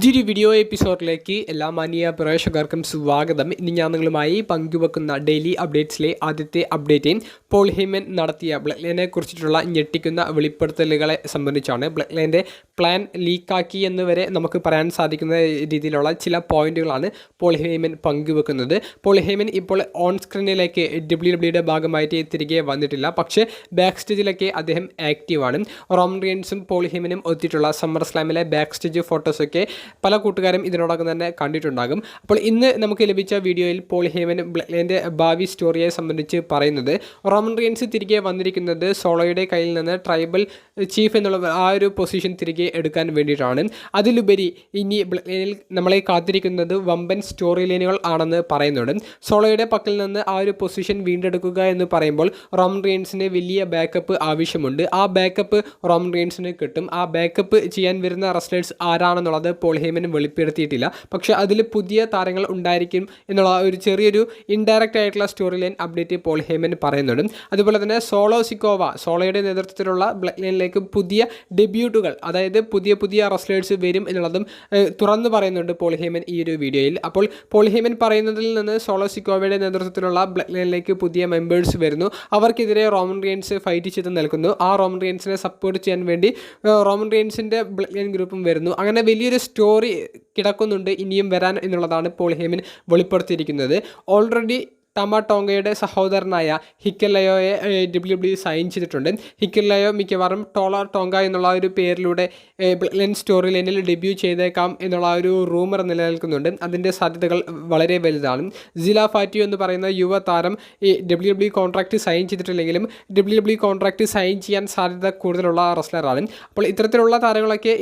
പുതിയൊരു വീഡിയോ എപ്പിസോഡിലേക്ക് എല്ലാ മാന്യ പ്രേക്ഷകർക്കും സ്വാഗതം. ഇനി ഞാൻ നിങ്ങളുമായി പങ്കുവെക്കുന്ന ഡെയിലി അപ്ഡേറ്റ്സിലെ ആദ്യത്തെ അപ്ഡേറ്റ് പോൾ ഹീമൻ നടത്തിയ ബ്ലഡ് ലൈനെ കുറിച്ചിട്ടുള്ള ഞെട്ടിക്കുന്ന വെളിപ്പെടുത്തലുകളെ സംബന്ധിച്ചാണ്. ബ്ലഡ് ലൈന്റെ പ്ലാൻ ലീക്കാക്കി എന്ന് വരെ നമുക്ക് പറയാൻ സാധിക്കുന്ന രീതിയിലുള്ള ചില പോയിന്റുകളാണ് പോൾ ഹേമൻ പങ്കുവെക്കുന്നത്. പോൾ ഹേമൻ ഇപ്പോൾ ഓൺ സ്ക്രീനിലേക്ക് ഡബ്ല്യു ഡബ്ല്യുടെ ഭാഗമായിട്ട് തിരികെ വന്നിട്ടില്ല. പക്ഷേ ബാക്ക് സ്റ്റേജിലൊക്കെ അദ്ദേഹം ആക്റ്റീവാണ് റോം റിയൻസും പോൾ ഹേമനും ഒത്തിട്ടുള്ള സമ്മർ സ്ലാമിലെ ബാക്ക് സ്റ്റേജ് ഫോട്ടോസൊക്കെ പല കൂട്ടുകാരും ഇതിനോടകം തന്നെ കണ്ടിട്ടുണ്ടാകും. അപ്പോൾ ഇന്ന് നമുക്ക് ലഭിച്ച വീഡിയോയിൽ പോൾ ഹേമൻ ബ്ലഡിന്റെ ഭാവി സ്റ്റോറിയെ സംബന്ധിച്ച് പറയുന്നത്. റോമൻ റിയൻസ് തിരികെ വന്നിരിക്കുന്നത് സോളോയുടെ കയ്യിൽ നിന്ന് ട്രൈബൽ ചീഫ് എന്നുള്ള ആ ഒരു പൊസിഷൻ തിരികെ എടുക്കാൻ വേണ്ടിയിട്ടാണ്. അതിലുപരി ഇനി ബ്ലഡിൽ നമ്മളെ കാത്തിരിക്കുന്നത് വമ്പൻ സ്റ്റോറി ലൈനുകൾ ആണെന്ന് പറയുന്നുണ്ട്. സോളോയുടെ പക്കൽ നിന്ന് ആ ഒരു പൊസിഷൻ വീണ്ടെടുക്കുക എന്ന് പറയുമ്പോൾ റോമൻ റിയൻസിന് വലിയ ബാക്കപ്പ് ആവശ്യമുണ്ട്. ആ ബാക്കപ്പ് റോമൻ റിയൻസിന് കിട്ടും. ആ ബാക്കപ്പ് ചെയ്യാൻ വരുന്ന റെസ്ലേഴ്സ് ആരാണെന്നുള്ളത് പോൾ ഹേമൻ വെളിപ്പെടുത്തിയിട്ടില്ല. പക്ഷേ അതിൽ പുതിയ താരങ്ങൾ ഉണ്ടായിരിക്കും എന്നുള്ള ഒരു ചെറിയൊരു ഇൻഡയറക്റ്റ് ആയിട്ടുള്ള story line update Paul Heyman പറയുന്നുണ്ട്. അതുപോലെ തന്നെ സോളോ സിക്കോവ സോളോയുടെ നേതൃത്വത്തിലുള്ള ബ്ലഡ് ലൈനിലേക്ക് പുതിയ ഡെബ്യൂട്ടുകൾ അതായത് പുതിയ പുതിയ റെസ്ലേഴ്സ് വരും എന്നുള്ളതും തുറന്നു പറയുന്നുണ്ട് പോൾ ഹേമൻ ഈ ഒരു വീഡിയോയിൽ. അപ്പോൾ പോൾ ഹേമൻ പറയുന്നതിൽ നിന്ന് സോളോ സിക്കോവയുടെ നേതൃത്വത്തിലുള്ള ബ്ലഡ് ലൈനിലേക്ക് പുതിയ മെമ്പേഴ്സ് വരുന്നു. അവർക്കെതിരെ റോമൻ റിയൻസ് ഫൈറ്റ് ചെയ്ത് നിൽക്കുന്നു. ആ റോമൻ റിയൻസിനെ സപ്പോർട്ട് ചെയ്യാൻ വേണ്ടി റോമൻ റിയൻസിന്റെ ബ്ലഡ് ലൈൻ ഗ്രൂപ്പും വരുന്നു. അങ്ങനെ വലിയൊരു സ്റ്റോറി കിടക്കുന്നുണ്ട് ഇനിയും വരാൻ എന്നുള്ളതാണ് പോൾ ഹേമൻ വെളിപ്പെടുത്തിയിരിക്കുന്നത്. ഓൾറെഡി ടമ ടോങ്കയുടെ സഹോദരനായ ഹിക്കലയോയെ ഡബ്ല്യു ഡബ്ല്യു സൈൻ ചെയ്തിട്ടുണ്ട്. ഹിക്കലയോ മിക്കവാറും ടോള ടോങ്ക എന്നുള്ള ഒരു പേരിലൂടെ ബ്ലൻ സ്റ്റോറി ലൈനിൽ ഡെബ്യൂ ചെയ്തേക്കാം എന്നുള്ള ഒരു റൂമർ നിലനിൽക്കുന്നുണ്ട്. അതിന്റെ സാധ്യതകൾ വളരെ വലുതാണ്. ജില ഫാറ്റിയോ എന്ന് പറയുന്ന യുവതാരം ഈ ഡബ്ല്യു ഡബ്ല്യു കോൺട്രാക്റ്റ് സൈൻ ചെയ്തിട്ടില്ലെങ്കിലും ഡബ്ല്യു ഡബ്ല്യു കോൺട്രാക്റ്റ് സൈൻ ചെയ്യാൻ സാധ്യത കൂടുതലുള്ള റെസ്ലറാണ് അപ്പോൾ ഇത്തരത്തിലുള്ള താരങ്ങളൊക്കെ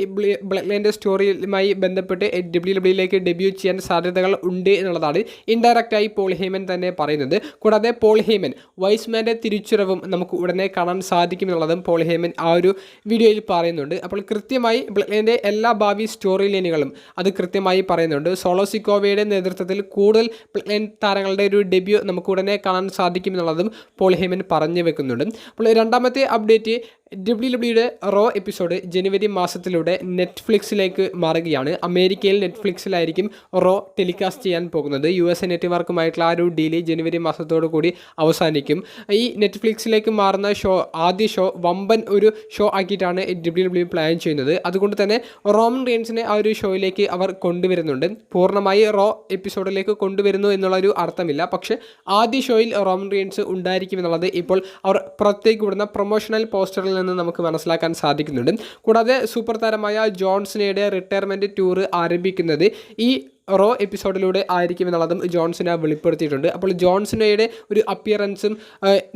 ബ്ലഡ്ലൈന്റെ സ്റ്റോറിയുമായി ബന്ധപ്പെട്ട് ഡബ്ല്യു ഡബ്ല്യുയിലേക്ക് ഡെബ്യൂ ചെയ്യാൻ സാധ്യതകൾ ഉണ്ട് എന്നുള്ളതാണ്. ഇൻഡയറക്റ്റായി പോൾ ഹേമൻ തന്നെ പറയുന്നത്. കൂടാതെ പോൾ ഹേമൻ വൈസ്മാന്റെ തിരിച്ചുറവും നമുക്ക് ഉടനെ കാണാൻ സാധിക്കുമെന്നുള്ളതും പോൾ ഹേമൻ ആ ഒരു വീഡിയോയിൽ പറയുന്നുണ്ട്. അപ്പോൾ കൃത്യമായി ബ്ലഡ്ലൈന്റെ എല്ലാ ഭാവി സ്റ്റോറി ലൈനുകളും അത് കൃത്യമായി പറയുന്നുണ്ട്. സോളോ സിക്കോവയുടെ നേതൃത്വത്തിൽ കൂടുതൽ ബ്ലഡ്ലൈൻ താരങ്ങളുടെ ഒരു ഡെബ്യൂ നമുക്ക് ഉടനെ കാണാൻ സാധിക്കുമെന്നുള്ളതും പോൾ ഹേമൻ പറഞ്ഞു വെക്കുന്നുണ്ട്. അപ്പോൾ രണ്ടാമത്തെ അപ്ഡേറ്റ് ഡബ്ല്യു ഡബ്ല്യുടെ റോ എപ്പിസോഡ് ജനുവരി മാസത്തിലൂടെ നെറ്റ്ഫ്ലിക്സിലേക്ക് മാറുകയാണ്. അമേരിക്കയിൽ നെറ്റ്ഫ്ലിക്സിലായിരിക്കും റോ ടെലികാസ്റ്റ് ചെയ്യാൻ പോകുന്നത്. യു എസ് നെറ്റ്വർക്കുമായിട്ടുള്ള ആ ഒരു ഡീൽ ജനുവരി മാസത്തോടു കൂടി അവസാനിക്കും. ഈ നെറ്റ്ഫ്ലിക്സിലേക്ക് മാറുന്ന ഷോ ആദ്യ ഷോ വമ്പൻ ഒരു ഷോ ആക്കിയിട്ടാണ് ഡബ്ല്യു ഡബ്ല്യു പ്ലാൻ ചെയ്യുന്നത്. അതുകൊണ്ട് തന്നെ റോമൻ റീൻസിനെ ആ ഒരു ഷോയിലേക്ക് അവർ കൊണ്ടുവരുന്നുണ്ട്. പൂർണമായി റോ എപ്പിസോഡിലേക്ക് കൊണ്ടുവരുന്നു എന്നുള്ളൊരു അർത്ഥമില്ല. പക്ഷേ ആദ്യ ഷോയിൽ റോമൻ റീൻസ് ഉണ്ടായിരിക്കും എന്നുള്ളത് ഇപ്പോൾ അവർ പുറത്തേക്ക് വിടുന്ന പ്രൊമോഷണൽ പോസ്റ്ററിൽ നിന്ന് നമുക്ക് മനസ്സിലാക്കാൻ സാധിക്കുന്നുണ്ട്. കൂടാതെ സൂപ്പർ താരമായ ജോൺസിനയുടെ റിട്ടയർമെന്റ് ടൂർ ആരംഭിക്കുന്നത് ഈ റോ എപ്പിസോഡിലൂടെ ആയിരിക്കും എന്നുള്ളതും ജോൺസിന വെളിപ്പെടുത്തിയിട്ടുണ്ട്. അപ്പോൾ ജോൺസിനയുടെ ഒരു അപ്പിയറൻസും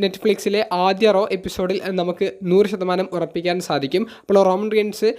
നെറ്റ്ഫ്ലിക്സിലെ ആദ്യ റോ എപ്പിസോഡിൽ നമുക്ക് നൂറ് ശതമാനം ഉറപ്പിക്കാൻ സാധിക്കും. അപ്പോൾ Roman Reigns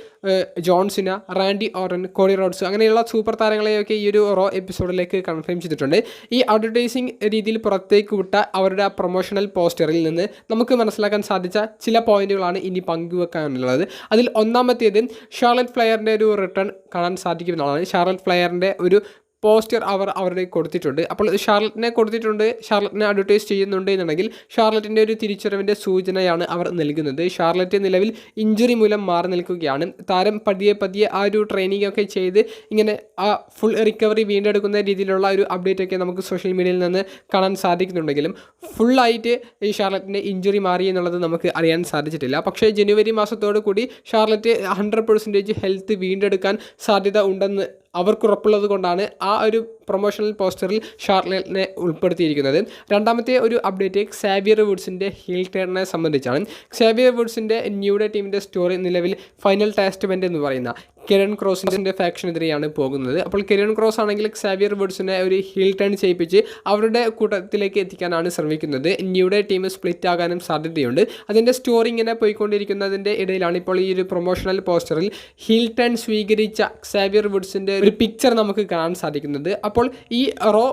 John Cena Randy Orton Cody Rhodes അങ്ങനെയുള്ള സൂപ്പർ താരങ്ങളെയൊക്കെ ഈ ഒരു റോ എപ്പിസോഡിലേക്ക് കൺഫേം ചെയ്തിട്ടുണ്ട്. ഈ അഡ്വർടൈസിങ് രീതിയിൽ പുറത്തേക്ക് വിട്ട അവരുടെ പ്രൊമോഷണൽ പോസ്റ്ററിൽ നിന്ന് നമുക്ക് മനസ്സിലാക്കാൻ സാധിച്ച ചില പോയിന്റുകളാണ് ഇനി പങ്കുവെക്കാനുള്ളത്. അതിൽ ഒന്നാമത്തേത് ഷാർലറ്റ് ഫ്ലയറിന്റെ ഒരു റിട്ടേൺ കാണാൻ സാധിക്കും സാധിക്കുമെന്നുള്ളതാണ്. ഷാർലറ്റ് ഫ്ലയറിന്റെ ഒരു പോസ്റ്റർ അവർ അവരുടെ കൊടുത്തിട്ടുണ്ട്. അപ്പോൾ ഷാർലറ്റിനെ കൊടുത്തിട്ടുണ്ട്. ഷാർലറ്റിനെ അഡ്വർടൈസ് ചെയ്യുന്നുണ്ട് എന്നുണ്ടെങ്കിൽ ഷാർലറ്റിന്റെ ഒരു തിരിച്ചറിവിന്റെ സൂചനയാണ് അവർ നൽകുന്നത്. ഷാർലറ്റ് നിലവിൽ ഇഞ്ചുറി മൂലം മാറി നിൽക്കുകയാണ്. താരം പതിയെ പതിയെ ആ ഒരു ട്രെയിനിങ് ഒക്കെ ചെയ്ത് ഇങ്ങനെ ആ ഫുൾ റിക്കവറി വീണ്ടെടുക്കുന്ന രീതിയിലുള്ള ഒരു അപ്ഡേറ്റ് ഒക്കെ നമുക്ക് സോഷ്യൽ മീഡിയയിൽ നിന്ന് കാണാൻ സാധിക്കുന്നുണ്ടെങ്കിലും ഫുള്ളായിട്ട് ഈ ഷാർലറ്റിന്റെ ഇഞ്ചുറി മാറി എന്നുള്ളത് നമുക്ക് അറിയാൻ സാധിച്ചിട്ടില്ല. പക്ഷേ ജനുവരി മാസത്തോടു കൂടി ഷാർലറ്റ് ഹൺഡ്രഡ് പെർസെന്റേജ് ഹെൽത്ത് വീണ്ടെടുക്കാൻ സാധ്യത ഉണ്ടെന്ന് അവർക്ക് ഉറപ്പുള്ളത് കൊണ്ടാണ് ആ ഒരു പ്രൊമോഷണൽ പോസ്റ്ററിൽ ഷാർലിനെ ഉൾപ്പെടുത്തിയിരിക്കുന്നത്. രണ്ടാമത്തെ ഒരു അപ്ഡേറ്റ് സാവിയർ വുഡ്സിന്റെ ഹീൽ ടേണിനെ സംബന്ധിച്ചാണ്. സാവിയർ വുഡ്സിന്റെ ന്യൂഡേ ടീമിന്റെ സ്റ്റോറി നിലവിൽ ഫൈനൽ ടാസ്റ്റ്മെന്റ് എന്ന് പറയുന്ന കെരൺ ക്രോസിന്റെ ഫാക്ഷനെതിരെയാണ് പോകുന്നത്. അപ്പോൾ കെരൺ ക്രോസ് ആണെങ്കിൽ സാവിയർ വുഡ്സിനെ ഒരു ഹീൽ ടേൺ ചെയ്യിപ്പിച്ച് അവരുടെ കൂട്ടത്തിലേക്ക് എത്തിക്കാനാണ് ശ്രമിക്കുന്നത്. ന്യൂഡേ ടീം സ്പ്ലിറ്റ് ആകാനും സാധ്യതയുണ്ട്. അതിന്റെ സ്റ്റോറി ഇങ്ങനെ പോയിക്കൊണ്ടിരിക്കുന്നതിന്റെ ഇടയിലാണ് ഇപ്പോൾ ഈ ഒരു പ്രൊമോഷണൽ പോസ്റ്ററിൽ ഹീൽ ടേൺ സ്വീകരിച്ച സാവിയർ വുഡ്സിന്റെ ഒരു പിക്ചർ നമുക്ക് കാണാൻ സാധിക്കുന്നത്. അപ്പോൾ ഈ റോ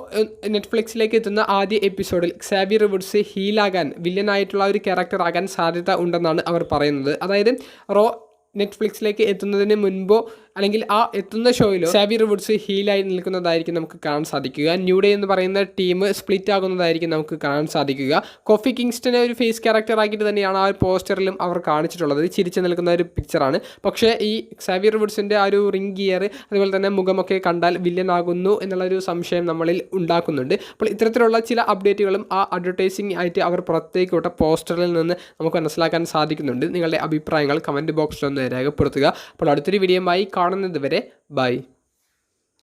നെറ്റ്ഫ്ലിക്സിലേക്ക് എത്തുന്ന ആദ്യ എപ്പിസോഡിൽ സാവിയർ വുഡ്സ് ഹീലാകാൻ വില്ലനായിട്ടുള്ള ഒരു ക്യാരക്ടർ ആകാൻ സാധ്യത ഉണ്ടെന്നാണ് അവർ പറയുന്നത്. അതായത് റോ നെറ്റ്ഫ്ലിക്സിലേക്ക് എത്തുന്നതിന് മുൻപോ അല്ലെങ്കിൽ ആ എത്തുന്ന ഷോയിലോ സാവിയർ വുഡ്സ് ഹീലായി നിൽക്കുന്നതായിരിക്കും നമുക്ക് കാണാൻ സാധിക്കുക. ന്യൂ ഡേ എന്ന് പറയുന്ന ടീം സ്പ്ലിറ്റ് ആകുന്നതായിരിക്കും നമുക്ക് കാണാൻ സാധിക്കുക. കോഫി കിങ്സ്റ്റനെ ഒരു ഫേസ് ക്യാരക്ടർ ആക്കിയിട്ട് തന്നെയാണ് ആ ഒരു പോസ്റ്ററിലും അവർ കാണിച്ചിട്ടുള്ളത്. ചിരിച്ചു നിൽക്കുന്ന ഒരു പിക്ചറാണ് പക്ഷേ ഈ സാവിയർ വുഡ്സിന്റെ ആ ഒരു റിംഗ് ഗിയർ അതുപോലെ തന്നെ മുഖമൊക്കെ കണ്ടാൽ വില്ലൻ ആകുന്നു എന്നുള്ളൊരു സംശയം നമ്മളിൽ ഉണ്ടാക്കുന്നുണ്ട്. അപ്പോൾ ഇത്തരത്തിലുള്ള ചില അപ്ഡേറ്റുകളും ആ അഡ്വർടൈസിംഗ് ആയിട്ട് അവർ പുറത്തേക്ക് വിട്ട പോസ്റ്ററിൽ നിന്ന് നമുക്ക് മനസ്സിലാക്കാൻ സാധിക്കുന്നുണ്ട്. നിങ്ങളുടെ അഭിപ്രായങ്ങൾ കമന്റ് ബോക്സിൽ ഒന്ന് രേഖപ്പെടുത്തുക. അപ്പോൾ അടുത്തൊരു വീഡിയോയുമായി കാണുന്നത് വരെ ബൈ.